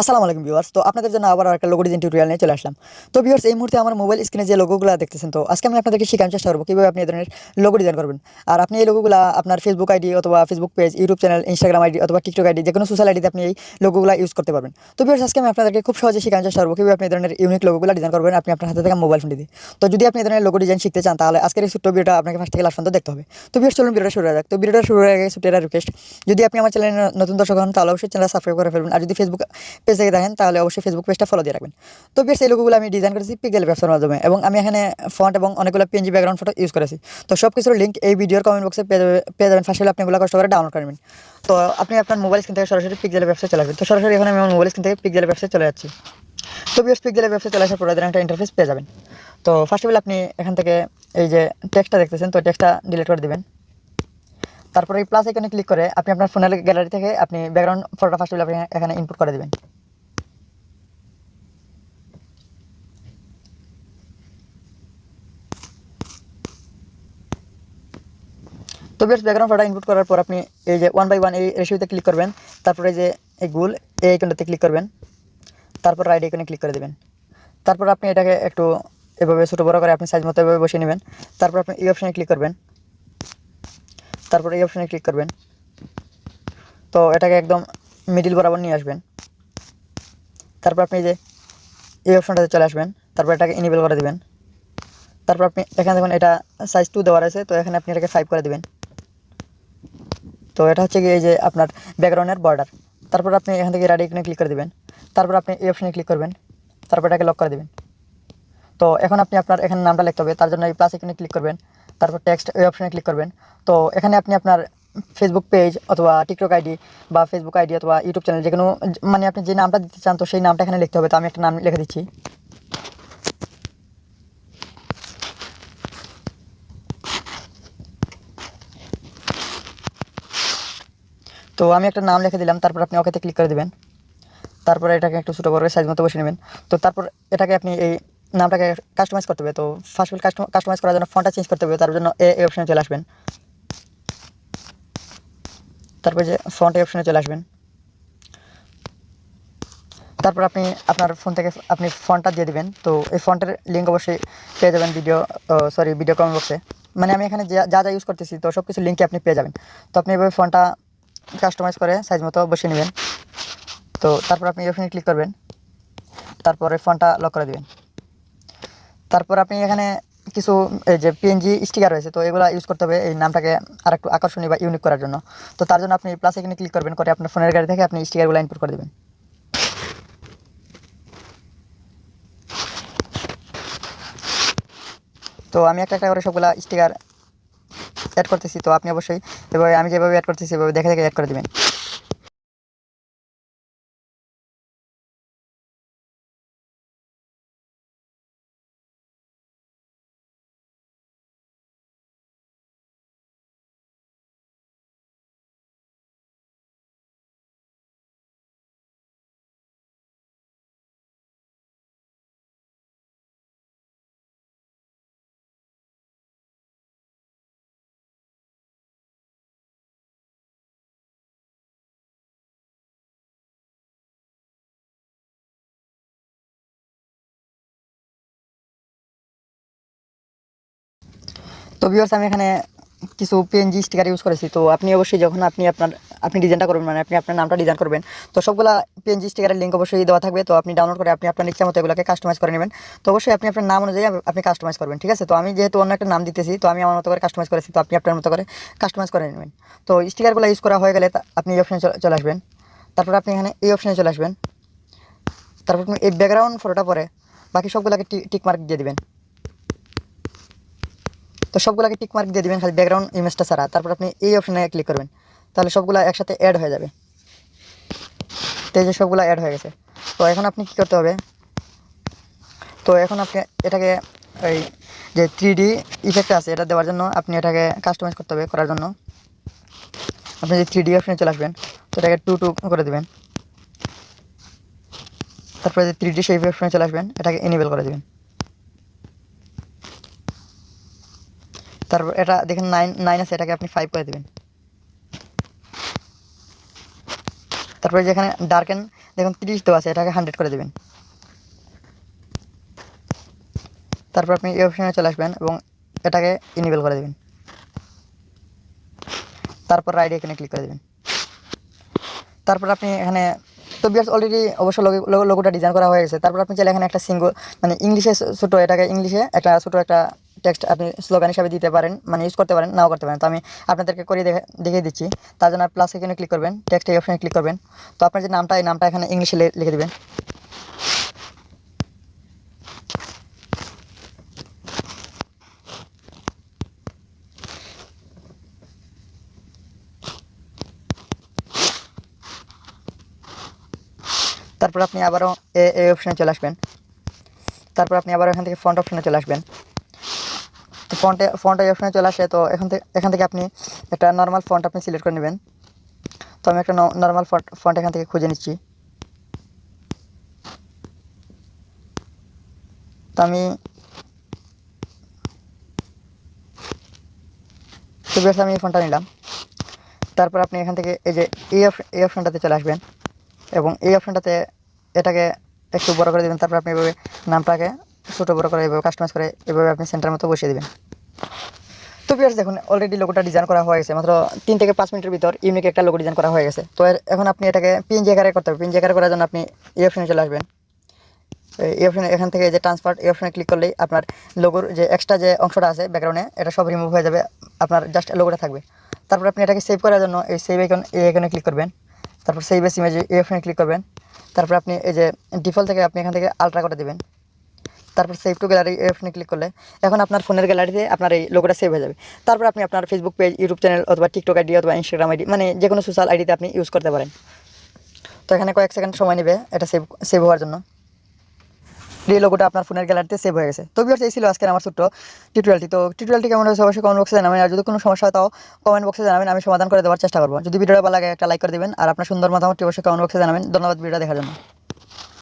আসসালামু আলাইকুম ভিউয়ার্স। তো আপনাদের জন্য আবার একটা লোগো ডিজাইন টিউটোরিয়াল নিয়ে চলে আসলাম। তো ভিউয়ার্স, এই মুহূর্তে আমার মোবাইল স্ক্রিনে যে লোগোগুলো দেখতেছেন, তো আজকে আমি আপনাদেরকে শেখানোর চেষ্টা করব কীভাবে আপনি এই ধরনের লোগো ডিজাইন করবেন। আর আপনি এই লোগোগুলো আপনার ফেসবুক আইডি অথবা Facebook page YouTube channel Instagram ID অথবা টিকটক আইডি যে কোনো সোশ্যাল আইডিতে আপনি এই লোগোগুলো ইউজ করতে পারবেন। তো ভিউয়ার্স, আজকে আমি আপনাদেরকে খুব সহজে শেখানোর চেষ্টা করব কীভাবে আপনি এই ধরনের ইউনিক লোগোগুলো ডিজাইন করবেন, আপনি আপনার হাতে থাকা মোবাইল ফোন দিয়ে। তো যদি আপনি এই ধরনের লোগো ডিজাইন শিখতে চান, তাহলে আজকের এই ছোট্ট ভিডিওটা আপনাকে ফার্স্ট থেকে লাস্ট পর্যন্ত দেখতে হবে। তো ভিউয়ার্স, চলুন ভিডিওটা শুরু করা যাক। তো ভিডিওটা শুরু হয়ে গেছে ছোট্ট রিকোয়েস্ট যদি আপনি আমার চ্যানেলে নতুন দর্শক হন, তাহলে অবশ্যই চ্যানেল সাবস্ক্রাইব করে ফেলবেন। আর যদি ফেসবুক পেজ থেকে দেখেন, তাহলে অবশ্যই ফেসবুক পেজটা ফলো দিয়ে রাখবেন। তো বেশ এই লোকগুলো আমি ডিজাইন করেছি পিকেল ব্যবসার মাধ্যমে এবং আমি এখানে ফন্ট এবং অনেকগুলো পিএনজি ব্যাকগ্রাউন্ড ফটো ইউজ করেছি। তো সব কিছুর লিঙ্ক এই ভিডিওর কমেন্ট বক্সে পেয়ে যাবেন। ফার্স্ট আপনি এগুলো কষ্ট করে ডাউনলোড করবেন তো আপনি আপনার মোবাইল স্ক্রিন থেকে সরাসরি পিকজেলের ব্যবসায় চলে আসবেন। তো সরাসরি এখানে আমি আমার মোবাইল স্ক্রিন থেকে পিকজেলের ব্যবসায় চলে যাচ্ছি। তো বিএস পিকজেলের ব্যবসায় চলে আসার পরে একটা ইন্টারফেস পেয়ে যাবেন। তো ফার্স্ট অফ অল আপনি এখান থেকে এই যে টেক্সটটা দেখতেছেন, তো টেক্সটটা ডিলিট করে দিবেন। তারপরে এই প্লাস এখানে ক্লিক করে আপনি আপনার ফোনের গ্যালারি থেকে আপনি ব্যাকগ্রাউন্ড ফটোটা ফার্স্ট আপনি এখানে ইনপুট করে দেবেন। তো বেশ ব্যাকগ্রাউন্ড ফটোটা ইনপুট করার পর আপনি এই যে ওয়ান বাই ওয়ান এই রেশিওতে ক্লিক করবেন, তারপরে যে এই গুল এই আইকনটাতে ক্লিক করবেন, তারপর রাইট আইকনে ক্লিক করে দেবেন। তারপর আপনি এটাকে একটু এভাবে ছোটো বড়ো করে আপনি সাইজ মতো এভাবে বসিয়ে নেবেন, তারপর আপনি এই অপশানে ক্লিক করবেন। তারপর এই অপশানে ক্লিক করবেন। তো এটাকে একদম মিডিল বরাবর নিয়ে আসবেন। তারপর আপনি যে এই অপশানটাতে চলে আসবেন, তারপর এটাকে ইনেবল করে দেবেন। তারপর আপনি এখানে দেখুন এটা সাইজ টু দেওয়া আছে তো এখানে আপনি এটাকে ফাইভ করে দেবেন। তো এটা হচ্ছে এই যে আপনার ব্যাকগ্রাউন্ডের বর্ডার তারপর আপনি এখান থেকে আইকনে ক্লিক করে দেবেন। তারপর আপনি এই অপশানে ক্লিক করবেন। তারপর এটাকে লক করে দেবেন। তো এখন আপনি আপনার এখানে নামটা লিখতে হবে, তার জন্য এই প্লাস এখানে ক্লিক করবেন। তারপর টেক্সট এই অপশানে ক্লিক করবেন। তো এখানে আপনি আপনার ফেসবুক পেজ অথবা টিকটক আইডি বা ফেসবুক আইডি অথবা ইউটিউব চ্যানেল যে কোনো মানে আপনি যে নামটা দিতে চান, তো সেই নামটা এখানে লিখতে হবে। তো আমি একটা নাম লিখে দিচ্ছি। তো আমি একটা নাম লিখে দিলাম, তারপর আপনি ওকেতে ক্লিক করে দেবেন। তারপরে এটাকে একটু ছোটো বড় সাইজ মতো বসে নেবেন। তো তারপর এটাকে আপনি এই নামটাকে কাস্টমাইজ করতে হবে, তো ফার্স্ট অফ কাস্টমাইজ করার জন্য ফোনটা চেঞ্জ করতে হবে তার জন্য এ এই অপশানে চলে আসবেন। তারপর যে ফন্ট এই অপশানে চলে আসবেন। তারপর আপনি, আপনার ফোন থেকে আপনি ফোনটা দিয়ে দিবেন, তো এই ফন্টের লিঙ্ক অবশ্যই পেয়ে যাবেন ভিডিও সরি ভিডিও কমেন্ট বক্সে মানে আমি এখানে যা যা ইউজ করতেছি, তো সব কিছু লিঙ্কে আপনি পেয়ে যাবেন। তো আপনি এভাবে ফোনটা কাস্টমাইজ করে সাইজ মতো বসিয়ে নেবেন। তো তারপর আপনি এখানে ক্লিক করবেন। তারপরে ফোনটা লক করে দেবেন। তারপর আপনি এখানে কিছু, এই যে পিএনজি স্টিকার রয়েছে, তো এগুলো ইউজ করতে হবে, এই নামটাকে আর একটু আকর্ষণীয় বা ইউনিক করার জন্য। তো তার জন্য আপনি প্লাস এখানে ক্লিক করবেন, করে আপনার ফোনের গাড়ি থেকে আপনি স্টিকারগুলো ইনপুট করে দেবেন। তো আমি একটা একটা করে সবগুলা স্টিকার অ্যাড করতেছি, তো আপনি অবশ্যই এভাবে আমি যেভাবে অ্যাড করতেছি, এভাবে দেখে দেখে অ্যাড করে দেবেন। তো ভিউয়ার্স আমি এখানে কিছু পিএনজি স্টিকার ইউজ করেছি। তো আপনি অবশ্যই যখন আপনি আপনার, আপনি ডিজাইনটা করবেন মানে আপনি আপনার নামটা ডিজাইন করবেন, তো সবগুলা পিএনজি স্টিকারের লিঙ্ক অবশ্যই দেওয়া থাকবে। তো আপনি ডাউনলোড করে আপনি আপনার ইচ্ছা মতো এগুলোকে কাস্টমাইজ করে নেবেন। তো অবশ্যই আপনি আপনার নাম অনুযায়ী আপনি কাস্টমাইজ করবেন, ঠিক আছে? তো আমি যেহেতু অন্য একটা নাম দিতেছি, তো আমি আমার মতো করে কাস্টমাইজ করেছি, তো আপনি আপনার মতো করে কাস্টমাইজ করে নেবেন। তো স্টিকারগুলো ইউজ করা হয়ে গেলে আপনি এই অপশানে চলে- আসবেন। তারপর আপনি এখানে এই অপশানে চলে আসবেন। তারপর আপনি এই ব্যাকগ্রাউন্ড ফটোটা পরে বাকি সবগুলোকে টিক মার্ক দিয়ে দিবেন। তো সবগুলোকে টিক মার্ক দিয়ে দিবেন খালি ব্যাকগ্রাউন্ড ইমেজটা ছাড়া। তারপর আপনি এই অপশানে ক্লিক করবেন। তাহলে সবগুলো একসাথে অ্যাড হয়ে যাবে। তো এই যে সবগুলো অ্যাড হয়ে গেছে। তো এখন আপনি কী করতে হবে? তো এখন আপনি এটাকে ওই যে থ্রি ডি ইফেক্ট আছে, এটা দেওয়ার জন্য আপনি এটাকে কাস্টমাইজ করতে হবে করার জন্য। আপনি যে থ্রি ডি অপশানে চলে আসবেন, তো এটাকে টু টু করে দেবেন। তারপরে যে থ্রি ডি সেই অপশানে চলে আসবেন, এটাকে এনেবেল করে দেবেন। তারপর এটা দেখেন নাইন নাইন আছে, এটাকে আপনি ফাইভ করে দেবেন। তারপরে যেখানে ডার্ক অ্যান্ড দেখুন তিরিশ তো আছে, এটাকে হান্ড্রেড করে দেবেন। তারপর আপনি এই অপশানে চলে আসবেন এবং এটাকে ইনেবল করে দেবেন। তারপর রাইট এখানে ক্লিক করে দেবেন। তারপর আপনি এখানে, তো বিয়ার্স অলরেডি অবশ্য লোগো লোগোটা ডিজাইন করা হয়ে গেছে। তারপর আপনি চাইলে এখানে একটা সিঙ্গল মানে ইংলিশে ছোটো এটাকে, ইংলিশে একটা ছোটো একটা টেক্সট আপনি স্লোগান হিসাবে দিতে পারেন মানে ইউজ করতে পারেন, নাও করতে পারেন। তো আমি আপনাদেরকে করে দেখে, দেখিয়ে দিচ্ছি। তার জন্য প্লাস এখানে ক্লিক করবেন টেক্সট এই অপশানে ক্লিক করবেন। তো আপনার যে নামটা, এই নামটা এখানে ইংলিশে লিখে দেবেন। তারপর আপনি আবারও এ অপশানে চলে আসবেন। তারপর আপনি আবার এখান থেকে ফন্ট অপশানে চলে আসবেন। ফন্টে, ফন্ট এই অপশানে চলে আসে, তো এখান থেকে এখান থেকে আপনি একটা নর্মাল ফন্ট আপনি সিলেক্ট করে নেবেন। তো আমি একটা নর্মাল ফন্ট ফন্ট এখান থেকে খুঁজে নিচ্ছি। তো আমি তো বেশ আমি এই ফোনটা নিলাম। তারপর আপনি এখান থেকে এই যে এই এই অপশানটাতে চলে আসবেন এবং এই অপশানটাতে এটাকে একটু বড় করে দেবেন। তারপর আপনি এভাবে নামটাকে ছোটো বড় করে এভাবে কাস্টমাইজ করে এভাবে আপনি সেন্টার মতো বসিয়ে দেবেন। তো বিয়ার্স দেখুন অলরেডি লোগোটা ডিজাইন করা হয়ে গেছে, মাত্র তিন থেকে পাঁচ মিনিটের ভিতর ইউনিক একটা লোগো ডিজাইন করা হয়ে গেছে। তো এখন আপনি এটাকে পিন আকারে করতে হবে। পিন আকারে করার জন্য আপনি এই অপশানে চলে আসবেন। এই অপশানে এখান থেকে যে ট্রান্সফার এই অপশানে ক্লিক করলেই আপনার লোগোর যে এক্সট্রা যে অংশটা আছে ব্যাকগ্রাউন্ডে এটা সব রিমুভ হয়ে যাবে, আপনার জাস্ট লোগোটা থাকবে। তারপর আপনি এটাকে সেভ করার জন্য এই সেভ আইকন এই আইকনে ক্লিক করবেন। তারপর সেভ এস ইমেজ এই অপশানে ক্লিক করবেন। তারপর আপনি এই যে ডিফল্ট থেকে আপনি এখান থেকে আলট্রা করে দেবেন। তারপর সেভ টু গ্যালারি অপশানে ক্লিক করলে এখন আপনার ফোনের গ্যালারিতে আপনার এই লোগোটা সেভ হয়ে যাবে। তারপর আপনি আপনার ফেসবুক পেজ ইউটিউব চ্যানেল অথবা টিকটক আইডি অথবা ইনস্টাগ্রাম আইডি মানে যে কোনো সোশ্যাল আইডিতে আপনি ইউজ করতে পারেন। তো এখানে কয়েক সেকেন্ড সময় নেবে এটা সেভ সেভ হওয়ার জন্য। এই লোগোটা আপনার ফোনের গ্যালারিতে সেভ হয়ে গেছে। তো বিয়ার্স এই ছিল আজকের আমার ছোট্ট টিউটোরিয়ালটি তো টিউটোরিয়ালটি কেমন হয়েছে অবশ্যই কমেন্ট বক্সে জানাবেন। আর যদি কোনো সমস্যা হয় তাও কমেন্ট বক্সে জানাবেন। আমি সমাধান করে দেওয়ার চেষ্টা করব। যদি ভিডিওটা ভালো লাগে একটা লাইক করে দেবেন। আর আপনার সুন্দর মতামতটি অবশ্যই কমেন্ট বক্সে জানাবেন। ধন্যবাদ ভিডিওটা দেখার জন্য।